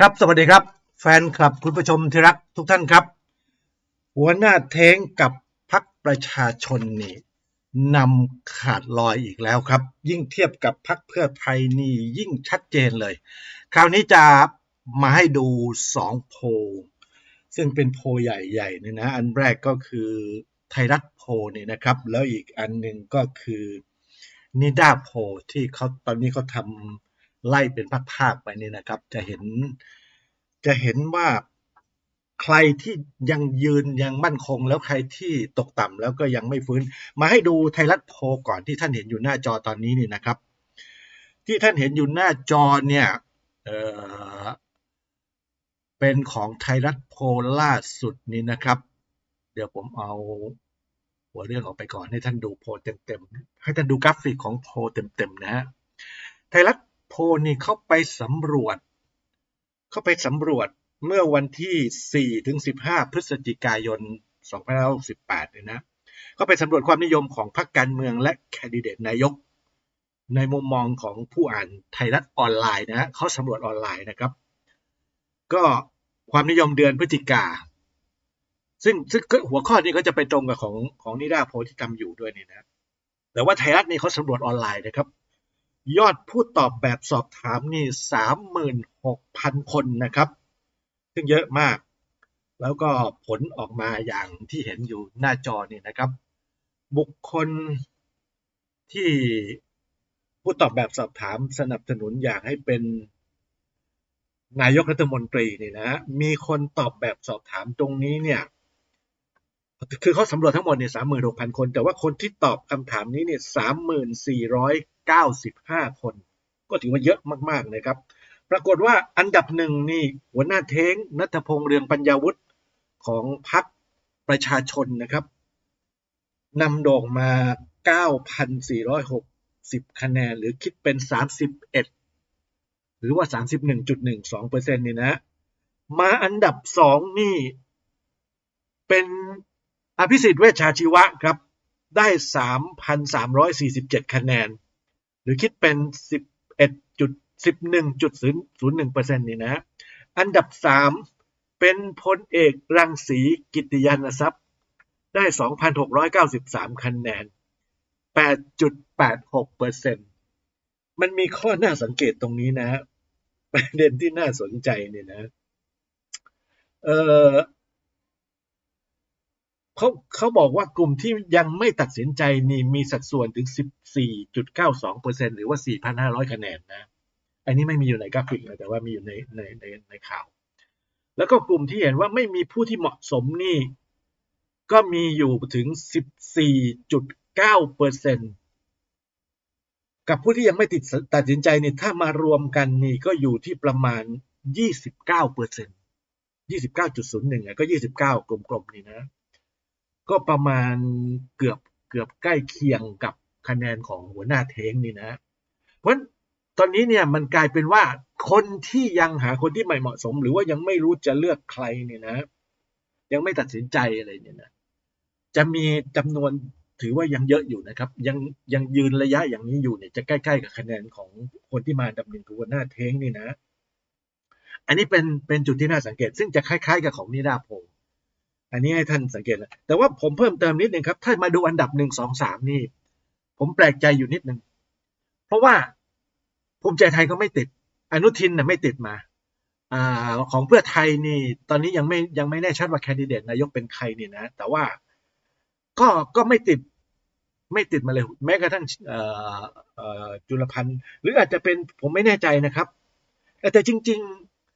ครับ สวัสดีครับ แฟนคลับคุณผู้ชมที่รักทุกท่านครับ หัวหน้าเท้งกับพักประชาชนนี่นำขาดลอยอีกแล้วครับ ยิ่งเทียบกับพักเพื่อไทยนี่ยิ่งชัดเจนเลย คราวนี้จะมาให้ดูสองโพลซึ่งเป็นโพลใหญ่ๆเนี่ยนะอันแรกก็คือไทยรัฐโพลเนี่ยนะครับ แล้วอีกอันหนึ่งก็คือนิดาโพลที่เขาตอนนี้เขาทำ ไล่เป็นภาคๆไปนี่นะครับ จะเห็นจะเห็นว่าใครที่ยังยืนยังมั่นคง แล้วใครที่ตกต่ำแล้วก็ยังไม่ฟื้น มาให้ดูไทยรัฐโพก่อนที่ท่านเห็นอยู่หน้าจอตอนนี้นี่นะครับ ที่ท่านเห็นอยู่หน้าจอเนี่ยเออเป็นของไทยรัฐโพล่าสุดนี้นะครับ เดี๋ยวผมเอาหัวเรื่องออกไปก่อนให้ท่านดูโพเต็มๆให้ท่านดูกราฟิกของโพเต็มๆนะฮะไทยรัฐ โพลนี่เข้าไปสำรวจเข้าไปสำรวจเมื่อวันที่ 4 ถึง 15 พฤศจิกายน 2568เนี่ยนะก็ไปสำรวจความนิยมของพรรคการเมืองและแคนดิเดตนายก ในมุมมองของผู้อ่านไทยรัฐออนไลน์นะฮะเขาสำรวจออนไลน์นะครับ ก็ความนิยมเดือนพฤศจิกา ซึ่งซึ่งหัวข้อนี้ก็จะไปตรงกับของของนิดาโพที่ทำอยู่ด้วยนี่นะแต่ว่าไทยรัฐนี่เขาสำรวจออนไลน์นะครับ ยอดผู้ตอบแบบสอบถามนี่สามหมื่นหกพันคนนะครับ ซึ่งเยอะมาก แล้วก็ผลออกมาอย่างที่เห็นอยู่หน้าจอนี่นะครับ บุคคลที่ผู้ตอบแบบสอบถามสนับสนุนอยากให้เป็นนายกรัฐมนตรีนี่นะมีคนตอบแบบสอบถามตรงนี้เนี่ย คือเขาสำรวจทั้งหมดเนี่ยสามหมื่นหกพันคน แต่ว่าคนที่ตอบคำถามนี้เนี่ยสามหมื่นสี่ร้อยเก้าสิบห้าคน ก็ถือว่าเยอะมากๆนะครับ ปรากฏว่าอันดับหนึ่งนี่หัวหน้าเท้งนัทพงษ์เรืองปัญญาวุฒิของพรรคประชาชนนะครับนำโด่งมา 9,460 คะแนน หรือคิดเป็น 31 หรือว่า 31.12เปอร์เซ็นต์นี่นะ มาอันดับสองนี่ เป็น อภิสิทธิ์เวชชาชีวะครับได้ 3,347 คะแนน หรือคิดเป็น 11.11.01%นี่นะ อันดับ 3 เป็นพลเอกรังสีกิติยานทรัพย์ ได้ 2,693 คะแนน 8.86%มันมีข้อน่าสังเกตตรงนี้นะประเด็นที่น่าสนใจเนี่ยนะ เอ่อ เขาเขาบอกว่ากลุ่มที่ยังไม่ตัดสินใจนี่มีสัดส่วนถึง 14.92%หรือว่า 4,500 คะแนนนะ อันนี้ไม่มีอยู่ในกราฟิกนะแต่ว่ามีอยู่ในในในในข่าว แล้วก็กลุ่มที่เห็นว่าไม่มีผู้ที่เหมาะสมนี่ ก็มีอยู่ถึง 14.9%กับผู้ที่ยังไม่ติดตัดสินใจนี่ถ้ามารวมกันนี่ก็อยู่ที่ประมาณ 29% 29.01อะก็ 29 กลมๆนี่นะ ก็ประมาณเกือบเกือบใกล้เคียงกับคะแนนของหัวหน้าเท้งนี่นะ เพราะตอนนี้เนี่ยมันกลายเป็นว่าคนที่ยังหาคนที่ไม่เหมาะสม หรือว่ายังไม่รู้จะเลือกใครเนี่ยนะ ยังไม่ตัดสินใจอะไรเนี่ยนะจะมีจำนวนถือว่ายังเยอะอยู่นะครับ ยังยังยืนระยะอย่างนี้อยู่เนี่ยจะใกล้ๆกับคะแนนของคนที่มาดับหนึ่งคือหัวหน้าเท้งนี่นะ อันนี้เป็นเป็นจุดที่น่าสังเกต ซึ่งจะคล้ายๆกับของนิดาโพ อันนี้ให้ท่านสังเกตนะแต่ว่าผมเพิ่มเติมนิดนึงครับ ถ้ามาดูอันดับหนึ่งสองสามนี่ ผมแปลกใจอยู่นิดนึง เพราะว่าภูมิใจไทยก็ไม่ติด อนุทินน่ะไม่ติดมาอ่าของเพื่อไทยนี่ ตอนนี้ยังไม่ยังไม่แน่ชัดว่าแคนดิเดตนายกเป็นใครนี่นะ แต่ว่าก็ก็ไม่ติดไม่ติดมาเลยแม้กระทั่งจุลพันธ์หรืออาจจะเป็นผมไม่แน่ใจนะครับ แต่จริง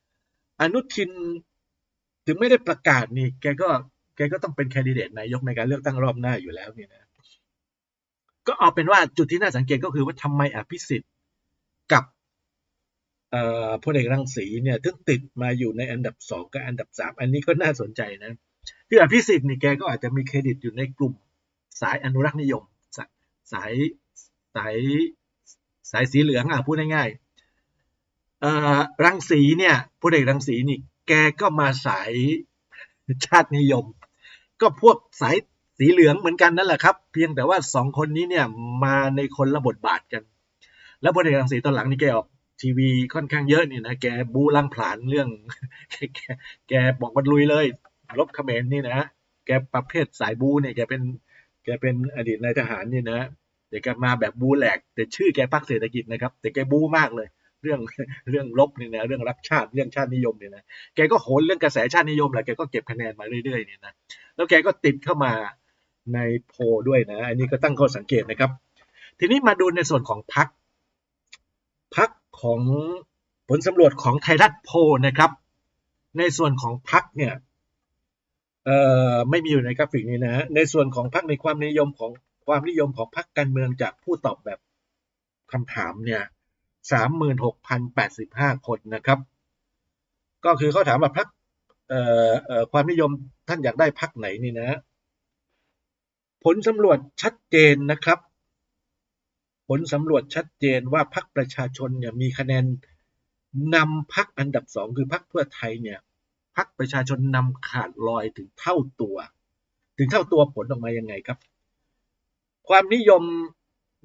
ๆ อนุทิน ถึงไม่ได้ประกาศนี่ แกก็แกก็ต้องเป็นแคนดิเดตนายกในการเลือกตั้งรอบหน้าอยู่แล้วเนี่ยนะก็เอาเป็นว่าจุดที่น่าสังเกตก็คือว่าทำไมอภิสิทธิ์กับพลเอกรังสีเนี่ยถึงติดมาอยู่ในอันดับสองกับอันดับสามอันนี้ก็น่าสนใจนะคืออภิสิทธิ์นี่แกก็อาจจะมีเครดิตอยู่ในกลุ่มสายอนุรักษ์นิยม สายสายสายสายสีเหลืองอะพูดง่ายๆรังสีเนี่ยพลเอกรังสีนี่ แกก็มาสายชาตินิยม ก็พวกสายสีเหลืองเหมือนกันนั่นแหละครับ เพียงแต่ว่าสองคนนี้เนี่ยมาในคนละบทบาทกัน แล้วพลเอกรังสีตอนหลังนี่แกออกทีวีค่อนข้างเยอะนี่นะแกบูลังผลาญเรื่อง แกแกบอกมันลุยเลยลบเขมรนี่นะแกประเภทสายบูเนี่ยแกเป็นแกเป็นอดีตนายทหารนี่นะแต่แกมาแบบบูแหลก แต่ชื่อแกพักเศรษฐกิจนะครับ แต่แกบูมากเลย เรื่องเรื่องลบนี่นะเรื่องรักชาติเรื่องชาตินิยมเนี่ยนะแกก็โหนเรื่องกระแสชาตินิยมแหละแกก็เก็บคะแนนมาเรื่อยๆเนี่ยนะแล้วแกก็ติดเข้ามาในโพด้วยนะ อันนี้ก็ตั้งข้อสังเกตนะครับ ทีนี้มาดูในส่วนของพักพักของผลสำรวจของไทยรัฐโพนะครับ ในส่วนของพักเนี่ยเอ่อไม่มีอยู่ในกราฟิกนี้นะฮะในส่วนของพักในความนิยมของความนิยมของพักการเมืองจากผู้ตอบแบบคำถามเนี่ย สามหมื่นหกพันแปดสิบห้าคนนะครับ ก็คือเขาถามว่าพักเอ่อเอ่อความนิยมท่านอยากได้พักไหนนี่นะ ผลสำรวจชัดเจนนะครับ ผลสำรวจชัดเจนว่าพักประชาชนเนี่ยมีคะแนนนำพักอันดับสองคือพักเพื่อไทยเนี่ยพักประชาชนนำขาดลอยถึงเท่าตัว ถึงเท่าตัวผลออกมายังไงครับ ความนิยม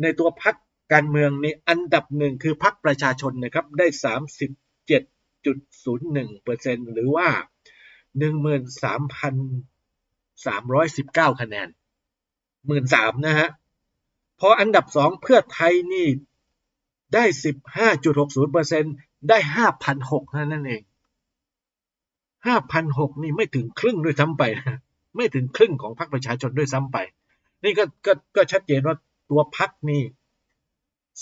ในตัวพัก การเมืองนี้อันดับหนึ่งคือพักประชาชนนะครับได้สามสิบเจ็ดจุดศูนย์หนึ่งเปอร์เซ็นหรือว่าหนึ่งหมื่นสามพันสามร้อยสิบเก้าคะแนนหมื่นสามนะฮะพออันดับสองเพื่อไทยนี่ได้สิบห้าจุดหกศูนย์เปอร์เซ็นได้ห้าพันหกนั่นเองห้าพันหกนี่ไม่ถึงครึ่งด้วยซ้ำไปนะไม่ถึงครึ่งของพรรคประชาชนด้วยซ้ำไป นี่ก็ก็ก็ชัดเจนว่าตัวพรรคนี่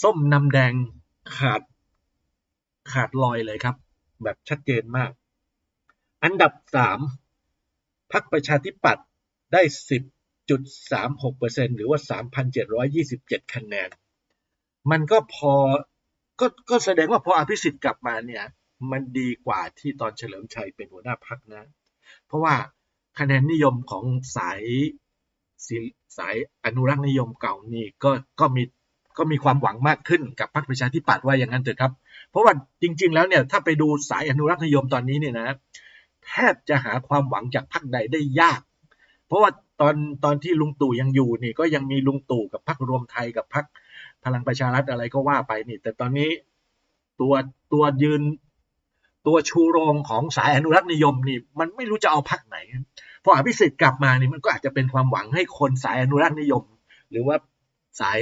ส้มนำแดงขาด ขาดลอยเลยครับ แบบชัดเจนมาก อันดับสามพรรคประชาธิปัตย์ได้สิบ0.36%หรือว่า3,727คะแนน มันก็พอก็ก็แสดงว่าพออภิสิทธิ์กลับมาเนี่ย มันดีกว่าที่ตอนเฉลิมชัยเป็นหัวหน้าพักนะ เพราะว่าคะแนนนิยมของสายสายอนุรักษ์นิยมเก่านี่ก็ก็มี ก็มีความหวังมากขึ้นกับพรรคประชาธิปัตย์ว่าอย่างนั้นเถอะครับ เพราะว่าจริง ๆ แล้วเนี่ยถ้าไปดูสายอนุรักษ์นิยมตอนนี้เนี่ยนะแทบจะหาความหวังจากพรรคใดได้ยาก เพราะว่าตอนตอนที่ลุงตู่ยังอยู่นี่ก็ยังมีลุงตู่กับพรรครวมไทยกับพรรคพลังประชารัฐอะไรก็ว่าไปนี่ แต่ตอนนี้ตัวตัวยืนตัวชูโรงของสายอนุรักษ์นิยมนี่มันไม่รู้จะเอาพรรคไหนพออภิสิทธิ์กลับมานี่มันก็อาจจะเป็นความหวังให้คนสายอนุรักษ์นิยม หรือว่าสาย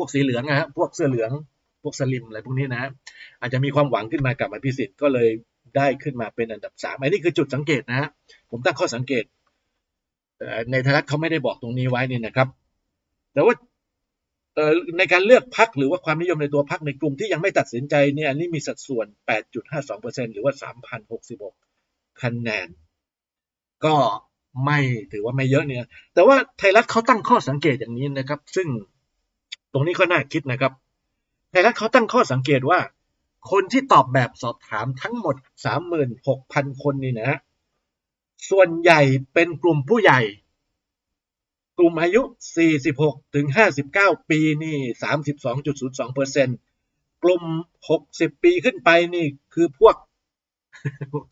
วกสีเหลืองนะฮะพวกเสื้อเหลืองพวกสลิมอะไรพวกนี้นะอาจจะมีความหวังขึ้นมากับอภิสิทธิ์ก็เลยได้ขึ้นมาเป็นอันดับสามอันนี้คือจุดสังเกตนะฮะผมตั้งข้อสังเกตในไทยรัฐเขาไม่ได้บอกตรงนี้ไว้นี่นะครับ แต่ว่าในการเลือกพักหรือว่าความนิยมในตัวพักในกลุ่มที่ยังไม่ตัดสินใจเนี่ยอันนี้มีสัดส่วน 8.52%หรือว่า 3,066 คะแนน ก็ไม่ถือว่าไม่เยอะเนี่ย แต่ว่าไทยรัฐเขาตั้งข้อสังเกตอย่างนี้นะครับ ซึ่ง ตรงนี้ก็น่าคิดนะครับไทยรัฐเขาตั้งข้อสังเกตว่า คนที่ตอบแบบสอบถามทั้งหมด 36,000 คนนี่นะ ส่วนใหญ่เป็นกลุ่มผู้ใหญ่ กลุ่มอายุ 46 ถึง 59 ปีนี่ 32.02เปอร์เซ็นกลุ่ม 60 ปีขึ้นไปนี่คือพวก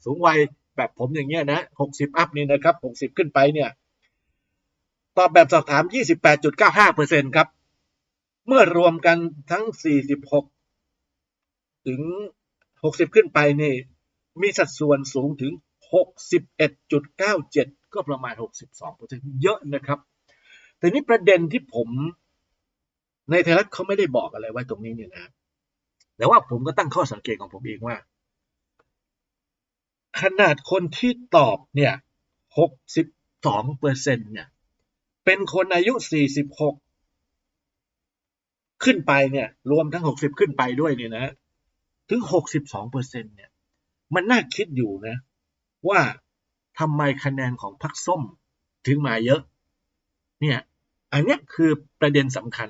สูงวัยแบบผมอย่างเงี้ยนะ 60 อัพนี่นะครับ 60 ขึ้นไปเนี่ย ตอบแบบสอบถาม 28.95เปอร์เซ็นครับ เมื่อรวมกันทั้ง 46 ถึง 60 ขึ้นไปนี่ มีสัดส่วนสูงถึง 61.97 ก็ประมาณ 62เปอร์เซ็นเยอะนะครับ แต่นี่ประเด็นที่ผมในไทยรัฐเขาไม่ได้บอกอะไรไว้ตรงนี้เนี่ยนะ แต่ว่าผมก็ตั้งข้อสังเกตของผมเองว่า ขนาดคนที่ตอบเนี่ย 62เปอร์เซ็นเนี่ย เป็นคนอายุ 46 ขึ้นไปเนี่ยรวมทั้ง 60 ขึ้นไปด้วยเนี่ยนะถึง 62เปอร์เซ็นเนี่ยมันน่าคิดอยู่นะ ว่าทำไมคะแนนของพรรคส้มถึงมาเยอะ เนี่ยอันนี้คือประเด็นสำคัญ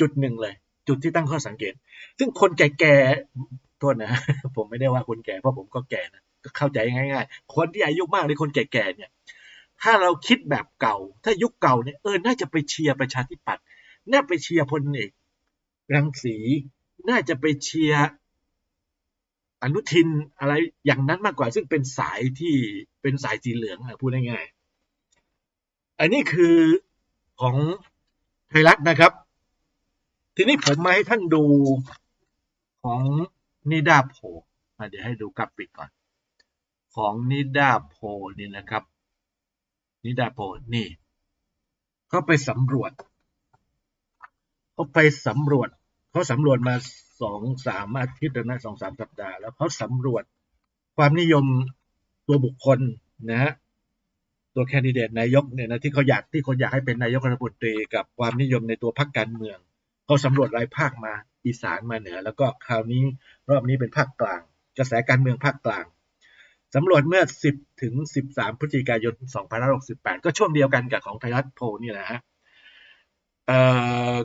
จุดหนึ่งเลย จุดที่ตั้งข้อสังเกต ซึ่งคนแก่ๆโทษนะ ผมไม่ได้ว่าคนแก่เพราะผมก็แก่นะก็เข้าใจง่ายๆ คนที่อายุมากหรือคนแก่ๆเนี่ย ถ้าเราคิดแบบเก่า ถ้ายุคเก่าเนี่ยเออน่าจะไปเชียร์ประชาธิปัตย์น่าไปเชียร์พลเอก รังสี น่าจะไปเชียร์อนุทินอะไรอย่างนั้นมากกว่า ซึ่งเป็นสายที่เป็นสายสีเหลืองอะพูดง่ายๆอันนี้คือของไทยรัฐนะครับ ทีนี้ผมมาให้ท่านดูของนิดาโพลอะเดี๋ยวให้ดูกราฟิกก่อน ของนิดาโพลนี่นะครับนิดาโพลนี่เขาไปสำรวจ เขาไปสำรวจเขาสำรวจมาสองสามอาทิตย์นะสองสามสัปดาห์แล้วเขาสำรวจความนิยมตัวบุคคลนะฮะตัวแคนดิเดตนายกเนี่ยนะที่เขาอยากที่คนอยากให้เป็นนายกรัฐมนตรีกับความนิยมในตัวพรรคการเมืองเขาสำรวจรายภาคมาอีสานมาเหนือ แล้วก็คราวนี้รอบนี้เป็นภาคกลาง กระแสการเมืองภาคกลางสำรวจเมื่อ 10 ถึง 13 พฤศจิกายน 2568 ก็ช่วงเดียวกันกับของไทยรัฐโพลนี่แหละฮะ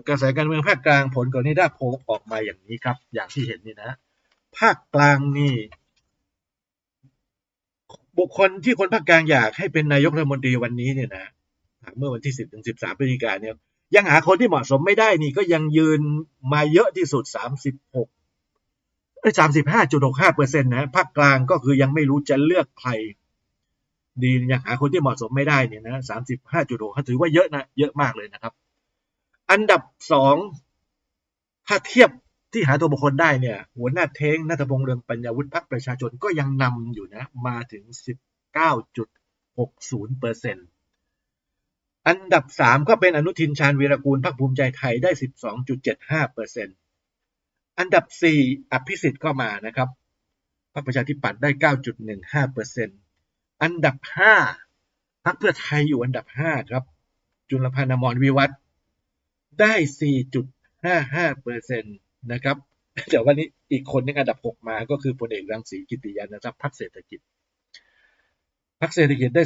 กระแสการเมืองภาคกลางผลก่อนนี้ได้โพลออกมาอย่างนี้ครับ อย่างที่เห็นนี่นะ ภาคกลางนี่ บุคคลที่คนภาคกลางอยากให้เป็นนายกรัฐมนตรีวันนี้เนี่ยนะเมื่อวันที่10ถึง13พฤศจิกายนเนี่ย ยังหาคนที่เหมาะสมไม่ได้นี่ก็ยังยืนมาเยอะที่สุด36เอ้ย35.65เปอร์เซ็นต์นะภาคกลางก็คือยังไม่รู้จะเลือกใคร ดียังหาคนที่เหมาะสมไม่ได้เนี่ยนะ35.6ถือว่าเยอะนะเยอะมากเลยนะครับ อันดับสองถ้าเทียบที่หาตัวบุคคลได้เนี่ย หัวหน้าเท้งนัทพงษ์เรืองปัญญาวุฒิพรรคประชาชนก็ยังนำอยู่นะ มาถึง 19.60เปอร์เซ็นต์อันดับ 3 ก็เป็นอนุทินชาญวีรกูลพรรคภูมิใจไทยได้ 12.75เปอร์เซ็นต์อันดับ 4 อภิสิทธิ์ก็มานะครับพรรคประชาธิปัตย์ได้ 9.15เปอร์เซ็นต์อันดับ 5พรรคเพื่อไทยอยู่อันดับ 5 ครับ จุลพันธ์อมรวิวัฒน์ ได้ 4.55เปอร์เซ็นต์นะครับเดี๋ยววันนี้อีกคนนึงอันดับ 6 มาก็คือพลเอกรังสีกิติยานะครับพรรคเศรษฐกิจพรรคเศรษฐกิจได้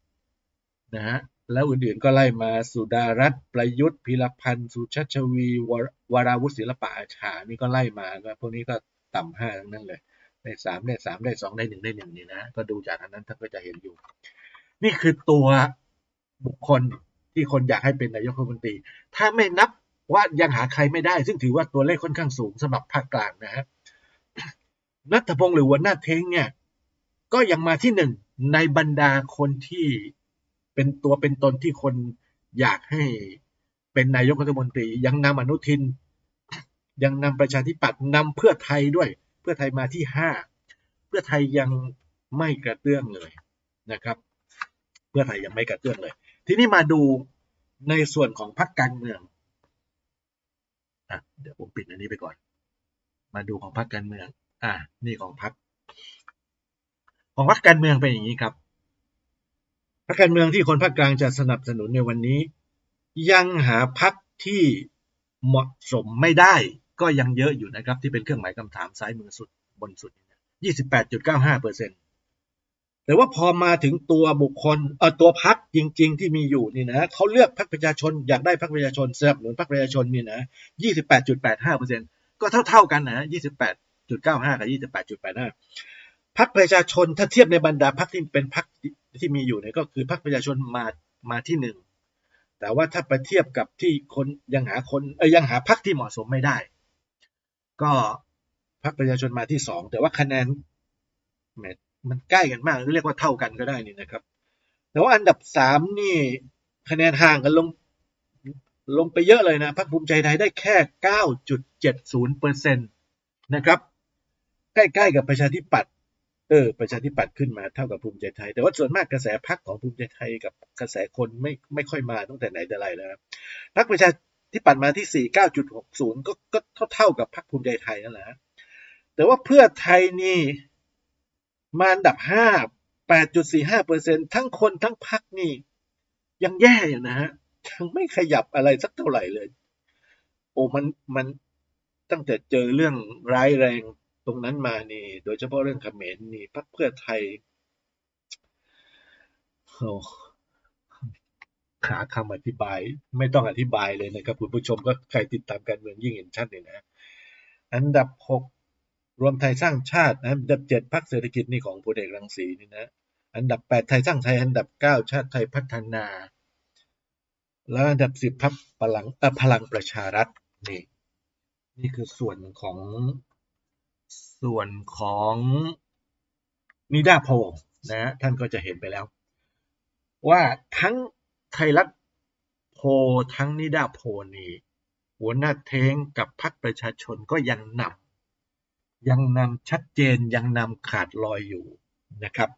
3.85 นะฮะ แล้วอื่นๆก็ไล่มาสุดารัตน์ประยุทธ์พิรพันธ์ สุชัชวีวรวราวุฒิศิลปะอาชา นี่ก็ไล่มาก็พวกนี้ก็ต่ำห้าทั้งนั้นเลย ได้สามได้สามได้สองได้หนึ่งได้หนึ่งนี่นะ ก็ดูจากอันนั้นท่านก็จะเห็นอยู่ นี่คือตัวบุคคล ที่คนอยากให้เป็นนายกรัฐมนตรี ถ้าไม่นับว่ายังหาใครไม่ได้ ซึ่งถือว่าตัวเลขค่อนข้างสูงสำหรับภาคกลางนะฮะนัทพงศ์หรือหัวหน้าเท้งเนี่ย ก็ยังมาที่หนึ่งในบรรดาคนที่เป็นตัวเป็นตนที่คนอยากให้เป็นนายกรัฐมนตรี ยังนำอนุทิน ยังนำประชาธิปัตย์นำเพื่อไทยด้วย เพื่อไทยมาที่ห้าเพื่อไทยยังไม่กระเตื้องเลยนะครับ เพื่อไทยยังไม่กระเตื้องเลย ทีนี้มาดูในส่วนของพรรคการเมืองอะเดี๋ยวผมปิดอันนี้ไปก่อน มาดูของพรรคการเมือง อะนี่ของพรรคของพรรคการเมืองเป็นอย่างนี้ครับพรรคการเมืองที่คนภาคกลางจะสนับสนุนในวันนี้ ยังหาพรรคที่เหมาะสมไม่ได้ ก็ยังเยอะอยู่นะครับที่เป็นเครื่องหมายคำถามซ้ายมือสุดบนสุด 28.95เปอร์เซ็นต์ แต่ว่าพอมาถึงตัวบุคคลเออตัวพรรคจริง ๆ ที่มีอยู่นี่นะเขาเลือกพรรคประชาชนอยากได้พรรคประชาชนสนับสนุนพรรคประชาชนนี่นะ28.85เปอร์เซ็นต์ก็เท่า ๆกันนะ28.95กับ28.85พรรคประชาชนถ้าเทียบในบรรดาพรรคที่เป็นพรรคที่มีอยู่เนี่ยก็คือพรรคประชาชนมามาที่หนึ่งแต่ว่าถ้าไปเทียบกับที่คนยังหาคนเออยังหาพรรคที่เหมาะสมไม่ได้ ก็พรรคประชาชนมาที่สองแต่ว่าคะแนนแม มันใกล้กันมากเรียกว่าเท่ากันก็ได้นี่นะครับแต่ว่าอันดับสามนี่คะแนนห่างกันลงลงไปเยอะเลยนะพรรคภูมิใจไทยได้แค่เก้าจุดเจ็ดศูนย์เปอร์เซ็นตนะครับ ใกล้ๆกับประชาธิปัตย์เออประชาธิปัตย์ขึ้นมาเท่ากับภูมิใจไทย แต่ว่าส่วนมากกระแสพรรคของภูมิใจไทยกับกระแสคนไม่ไม่ค่อยมาตั้งแต่ไหนแต่ไรแล้วพรรคประชาธิปัตย์มาที่สี่เก้าจุดหกศูนย์ก็ก็เท่าเท่ากับพรรคภูมิใจไทยนั่นแหละแต่ว่าเพื่อไทยนี่ มาอันดับห้าแปดจุดสี่ห้าเปอร์เซ็นทั้งคนทั้งพรรคนี่ ยังแย่อยู่นะฮะยังไม่ขยับอะไรสักเท่าไหร่เลย โอ้มันมันตั้งแต่เจอเรื่องร้ายแรงตรงนั้นมานี่ โดยเฉพาะเรื่องเขมรนี่พรรคเพื่อไทยโอ้ขาคำอธิบาย ไม่ต้องอธิบายเลยนะครับ คุณผู้ชมก็ใครติดตามการเมืองยิ่งเห็นชัดเลยนะ อันดับหก รวมไทยสร้างชาติอันดับเจ็ดพรรคเศรษฐกิจนี่ของพลเอกรังสีนี่นะ อันดับแปดไทยสร้างไทย อันดับเก้าชาติไทยพัฒนา แล้วอันดับสิบพรรคพลังเออพลังประชารัฐนี่นี่คือส่วนของส่วนของนิดาโพนะท่านก็จะเห็นไปแล้ว ว่าทั้งไทยรัฐโพทั้งนิดาโพนี่หัวหน้าเทงกับพรรคประชาชนก็ยังน ยังนำชัดเจนยังนำขาดลอยอยู่นะครับ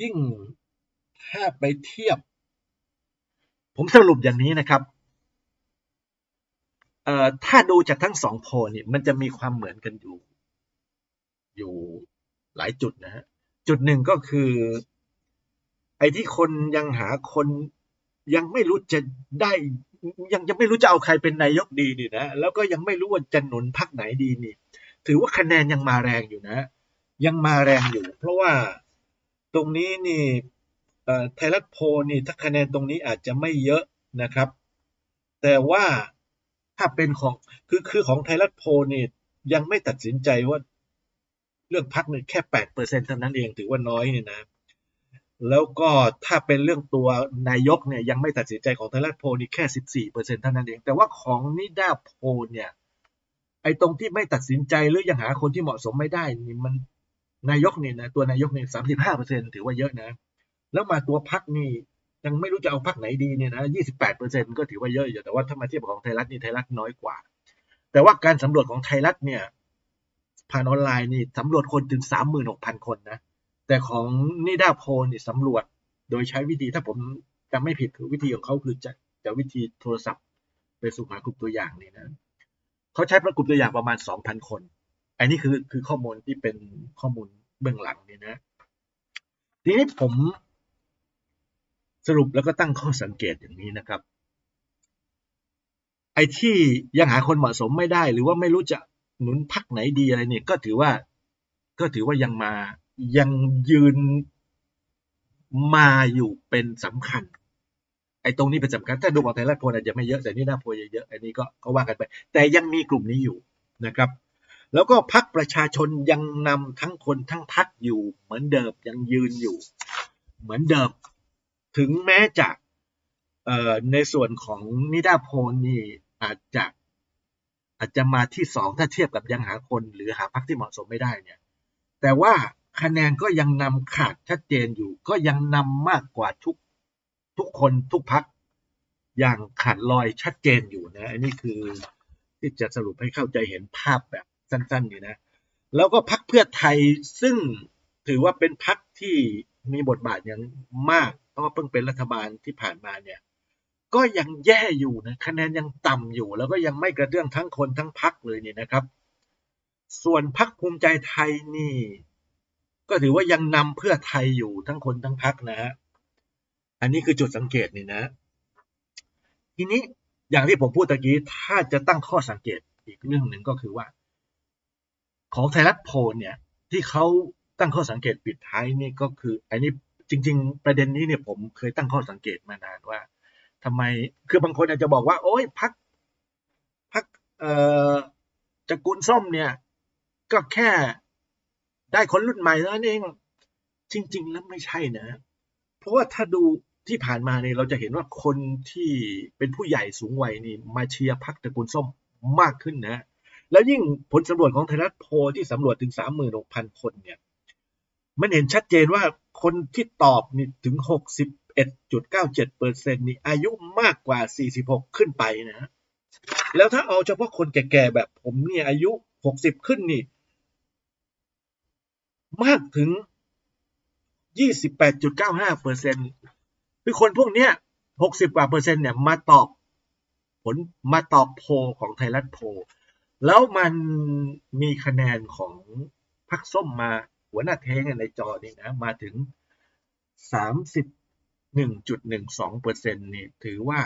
ยิ่งถ้าไปเทียบ ผมสรุปอย่างนี้นะครับเอ่อถ้าดูจากทั้งสองโพลนี่มันจะมีความเหมือนกันอยู่ อยู่หลายจุดนะฮะจุดหนึ่งก็คือ ไอ้ที่คนยังหาคนยังไม่รู้จะได้ยังยังไม่รู้จะเอาใครเป็นนายกดีนี่นะแล้วก็ยังไม่รู้ว่าจะหนุนพรรคไหนดีนี่ ถือว่าคะแนนยังมาแรงอยู่นะ ยังมาแรงอยู่ เพราะว่าตรงนี้นี่เอ่อไทยรัฐโพนี่ถ้าคะแนนตรงนี้อาจจะไม่เยอะนะครับ แต่ว่าถ้าเป็นของคือคือของไทยรัฐโพนี่ยังไม่ตัดสินใจว่าเรื่องพักเนี่ยแค่แปดเปอร์เซ็นเท่านั้นเองถือว่าน้อยเนี่ยนะ แล้วก็ถ้าเป็นเรื่องตัวนายกเนี่ยยังไม่ตัดสินใจของไทยรัฐโพนี่แค่สิบสี่เปอร์เซ็นเท่านั้นเอง แต่ว่าของนิด้าโพเนี่ย ไอ้ตรงที่ไม่ตัดสินใจหรือยังหาคนที่เหมาะสมไม่ได้นี่มันนายกเนี่ยนะตัวนายกเนี่ยสามสิบห้าเปอร์เซ็นถือว่าเยอะนะ แล้วมาตัวพักนี่ยังไม่รู้จะเอาพักไหนดีเนี่ยนะยี่สิบแปดเปอร์เซ็นก็ถือว่าเยอะอยู่แต่ว่าถ้ามาเทียบของไทยรัฐนี่ไทยรัฐน้อยกว่า แต่ว่าการสำรวจของไทยรัฐเนี่ยผ่านออนไลน์นี่สำรวจคนถึงสามหมื่นหกพันคนนะแต่ของนิดาโพลนี่สำรวจโดยใช้วิธีถ้าผมจำไม่ผิดคือวิธีของเขาคือจะจะวิธีโทรศัพท์ไปสู่หากลุ่มตัวอย่างนี่นะ เขาใช้ประกลุ่มตัวอย่างประมาณสองพันคน อันนี้คือคือข้อมูลที่เป็นข้อมูลเบื้องหลังนี่นะ ทีนี้ผมสรุปแล้วก็ตั้งข้อสังเกตอย่างนี้นะครับ ไอ้ที่ยังหาคนเหมาะสมไม่ได้ หรือว่าไม่รู้จะหนุนพักไหนดีอะไรเนี่ย ก็ถือว่าก็ถือว่ายังมายังยืนมาอยู่เป็นสำคัญ ไอ้ตรงนี้เป็นสำคัญถ้าดูของไทยรัฐโพลอาจจะไม่เยอะแต่นี่น่าโพลเยอะๆอันนี้ก็ก็ว่ากันไป แต่ยังมีกลุ่มนี้อยู่นะครับ แล้วก็พักประชาชนยังนำทั้งคนทั้งพักอยู่ เหมือนเดิมยังยืนอยู่ เหมือนเดิม ถึงแม้จะเอ่อในส่วนของนิดาโพลนี่อาจจะอาจจะมาที่สองถ้าเทียบกับยังหาคนหรือหาพักที่เหมาะสมไม่ได้เนี่ย แต่ว่าคะแนนก็ยังนำขาดชัดเจนอยู่ ก็ยังนำมากกว่าทุก ทุกคนทุกพักอย่างขาดลอยชัดเจนอยู่นะ อันนี้คือที่จะสรุปให้เข้าใจเห็นภาพแบบสั้นๆนี่นะ แล้วก็พักเพื่อไทยซึ่งถือว่าเป็นพักที่มีบทบาทอย่างมากเพราะว่าเพิ่งเป็นรัฐบาลที่ผ่านมาเนี่ย ก็ยังแย่อยู่นะคะแนนยังต่ำอยู่ แล้วก็ยังไม่กระเตื้องทั้งคนทั้งพักเลยเนี่ยนะครับ ส่วนพักภูมิใจไทยนี่ ก็ถือว่ายังนำเพื่อไทยอยู่ทั้งคนทั้งพักนะฮะ อันนี้คือจุดสังเกตนี่นะ ทีนี้อย่างที่ผมพูดตะกี้ ถ้าจะตั้งข้อสังเกตอีกเรื่องหนึ่งก็คือว่า ของไทยรัฐโพลเนี่ย ที่เขาตั้งข้อสังเกตปิดท้ายนี่ก็คือ อันนี้จริง ๆ ประเด็นนี้เนี่ยผมเคยตั้งข้อสังเกตมานานว่าทำไมคือบางคนอาจจะบอกว่า โอ้ยพักพักเอ่อจักุลส้มเนี่ย ก็แค่ได้คนรุ่นใหม่นั้นเองจริง ๆ แล้วไม่ใช่นะ เพราะว่าถ้าดู ที่ผ่านมาเนี่ยเราจะเห็นว่าคนที่เป็นผู้ใหญ่สูงวัยนี่มาเชียร์พักตระกูลส้มมากขึ้นนะแล้วยิ่งผลสำรวจของไทยรัฐโพลที่สำรวจถึง 36,000 คนเนี่ย มันเห็นชัดเจนว่าคนที่ตอบนี่ถึง 61.97เปอร์เซ็นต์นี่อายุมากกว่า 46 ขึ้นไปนะ แล้วถ้าเอาเฉพาะคนแก่ๆแบบผมเนี่ยอายุ 60 ขึ้นนี่ มากถึง 28.95เปอร์เซ็นต์ คือคนพวกเนี้ย60กว่าเปอร์เซ็นต์เนี่ยมาตอบผลมาตอบโพลของไทยรัฐโพลแล้วมันมีคะแนนของพรรคส้มมาหัวหน้าเทงในจอนี่นะมาถึง31.12เปอร์เซ็นต์นี่ถือว่า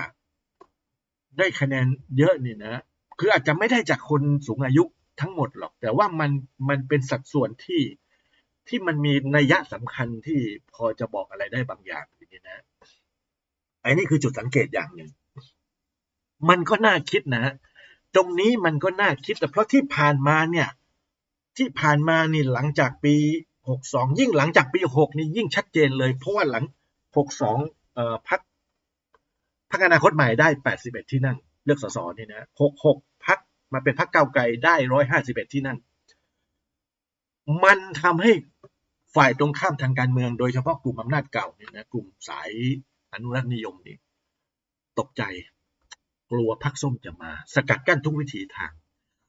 ได้คะแนนเยอะนี่นะ คืออาจจะไม่ได้จากคนสูงอายุทั้งหมดหรอก แต่ว่ามันมันเป็นสัดส่วนที่ที่มันมีนัยยะสำคัญที่พอจะบอกอะไรได้บางอย่างนี่นะ อ้นี่คือจุดสังเกตอย่างหนึ่ง มันก็น่าคิดนะฮะ ตรงนี้มันก็น่าคิดแต่เพราะที่ผ่านมาเนี่ย ที่ผ่านมานี่หลังจากปี 62 ยิ่งหลังจากปี 6 นี่ยิ่งชัดเจนเลย เพราะว่าหลัง 62เอ่อพักพักอนาคตใหม่ได้ 81 ที่นั่ง เลือกสสนี่นะ 66 พักมาเป็นพักเก้าไกลได้ 151 ที่นั่ง มันทำให้ฝ่ายตรงข้ามทางการเมืองโดยเฉพาะกลุ่มอำนาจเก่าเนี่ยนะกลุ่มสาย อนุรักษ์นิยมนี่ตกใจกลัวพักส้มจะมา สกัดกั้นทุกวิถีทาง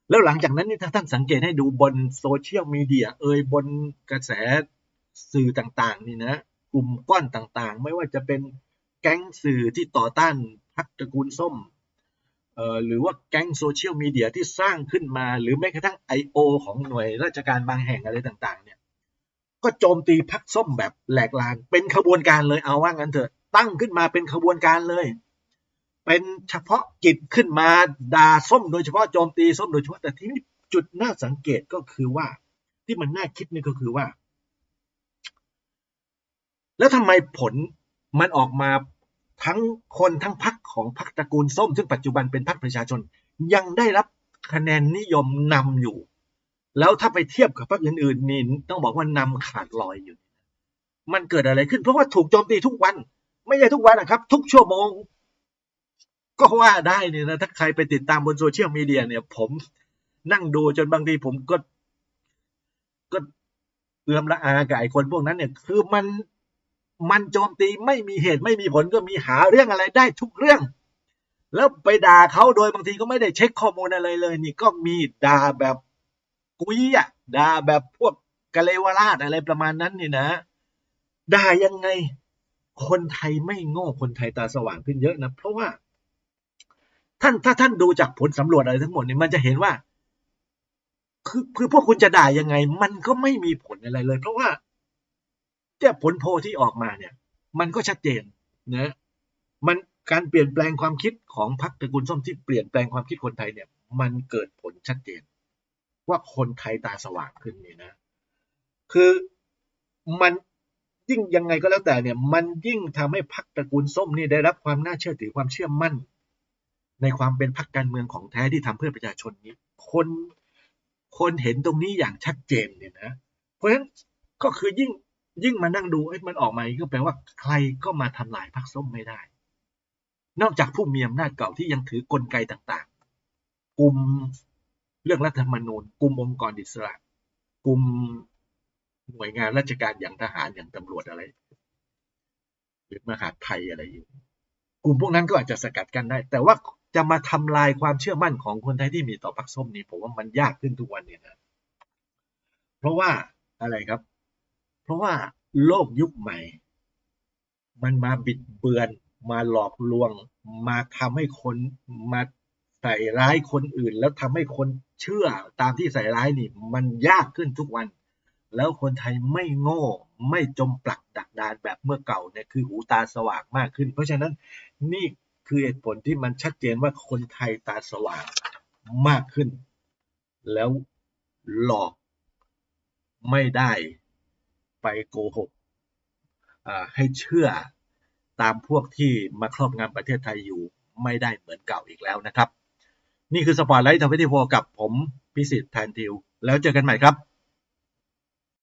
แล้วหลังจากนั้นนี่ถ้าท่านสังเกตให้ดูบนโซเชียลมีเดีย เอ่ยบนกระแสสื่อต่างๆ นี่นะ กลุ่มก้อนต่างๆ ไม่ว่าจะเป็นแก๊งสื่อที่ต่อต้านพรรคตระกูลส้มเอ่อหรือว่าแก๊งโซเชียลมีเดียที่สร้างขึ้นมา หรือแม้กระทั่ง I.O. ของหน่วยราชการบางแห่งอะไรต่าง ๆ เนี่ย ก็โจมตีพรรคส้มแบบแหลกลานเป็นขบวนการเลยเอาว่างั้นเถอะ ตั้งขึ้นมาเป็นขบวนการเลย เป็นเฉพาะกิจขึ้นมาด่าส้มโดยเฉพาะโจมตีส้มโดยเฉพาะแต่ที่นี่จุดน่าสังเกตก็คือว่า ที่มันน่าคิดนี่ก็คือว่า แล้วทำไมผลมันออกมาทั้งคนทั้งพักของพรรคตระกูลส้ม ซึ่งปัจจุบันเป็นพรรคประชาชน ยังได้รับคะแนนนิยมนำอยู่ แล้วถ้าไปเทียบกับพรรคอื่นๆนี่ต้องบอกว่านำขาดลอยอยู่ มันเกิดอะไรขึ้น เพราะว่าถูกโจมตีทุกวัน ไม่ใช่ทุกวันนะครับ ทุกชั่วโมง ก็ว่าได้เนี่ยนะ ถ้าใครไปติดตามบนโซเชียลมีเดียเนี่ย ผมนั่งดูจนบางทีผมก็ ก็เอื้อมละอากับไอ้คนพวกนั้นเนี่ย คือมันมันโจมตีไม่มีเหตุไม่มีผลก็มีหาเรื่องอะไรได้ทุกเรื่อง แล้วไปด่าเขาโดยบางทีก็ไม่ได้เช็คข้อมูลอะไรเลย นี่ก็มีด่าแบบกุยอะด่าแบบพวกกะเลวราชอะไรประมาณนั้นนี่นะ ด่ายังไง คนไทยไม่โง่คนไทยตาสว่างขึ้นเยอะนะเพราะว่าท่านถ้าท่านดูจากผลสำรวจอะไรทั้งหมดเนี่ยมันจะเห็นว่า คือคือพวกคุณจะด่ายังไง มันก็ไม่มีผลอะไรเลย เพราะว่าเนี่ยผลโพลที่ออกมาเนี่ย มันก็ชัดเจนนะมันการเปลี่ยนแปลงความคิดของพรรคตระกูลส้มที่เปลี่ยนแปลงความคิดคนไทยเนี่ย มันเกิดผลชัดเจน ว่าคนไทยตาสว่างขึ้นเนี่ยนะ คือมัน ยิ่งยังไงก็แล้วแต่เนี่ยมันยิ่งทำให้พรรคตระกูลส้มนี่ได้รับความน่าเชื่อถือความเชื่อมั่น ในความเป็นพรรคการเมืองของแท้ที่ทำเพื่อประชาชนนี้ คนคนเห็นตรงนี้อย่างชัดเจนเนี่ยนะเพราะฉะนั้นก็คือยิ่งยิ่งมานั่งดูเอ้มันออกมาก็แปลว่าใครก็มาทำลายพรรคส้มไม่ได้ นอกจากผู้มีอำนาจเก่าที่ยังถือกลไกต่างๆ กลุ่มเรื่องรัฐธรรมนูญ กลุ่มองค์กรอิสระ กลุ่ม หน่วยงานราชการอย่างทหารอย่างตำรวจอะไร หรือมหาไทยอะไรอยู่ กลุ่มพวกนั้นก็อาจจะสกัดกันได้ แต่ว่าจะมาทำลายความเชื่อมั่นของคนไทยที่มีต่อพรรคส้มนี้ผมว่ามันยากขึ้นทุกวันเนี่ยนะ เพราะว่าอะไรครับ เพราะว่าโลกยุคใหม่ มันมาบิดเบือน มาหลอกลวง มาทำให้คนมาใส่ร้ายคนอื่น แล้วทำให้คนเชื่อตามที่ใส่ร้ายนี่ มันยากขึ้นทุกวัน แล้วคนไทยไม่โง่ไม่จมปลักดักดานแบบเมื่อเก่าเนี่ยคือหูตาสว่างมากขึ้น เพราะฉะนั้นนี่คือเหตุผลที่มันชัดเจนว่าคนไทยตาสว่างมากขึ้น แล้วหลอกไม่ได้ไปโกหกให้เชื่อตามพวกที่มาครอบงำประเทศไทยอยู่ไม่ได้เหมือนเก่าอีกแล้วนะครับ นี่คือสปอร์ตไลท์ทวิตทีโฟกับผมพิสิทธิ์แทนทิว แล้วเจอกันใหม่ครับ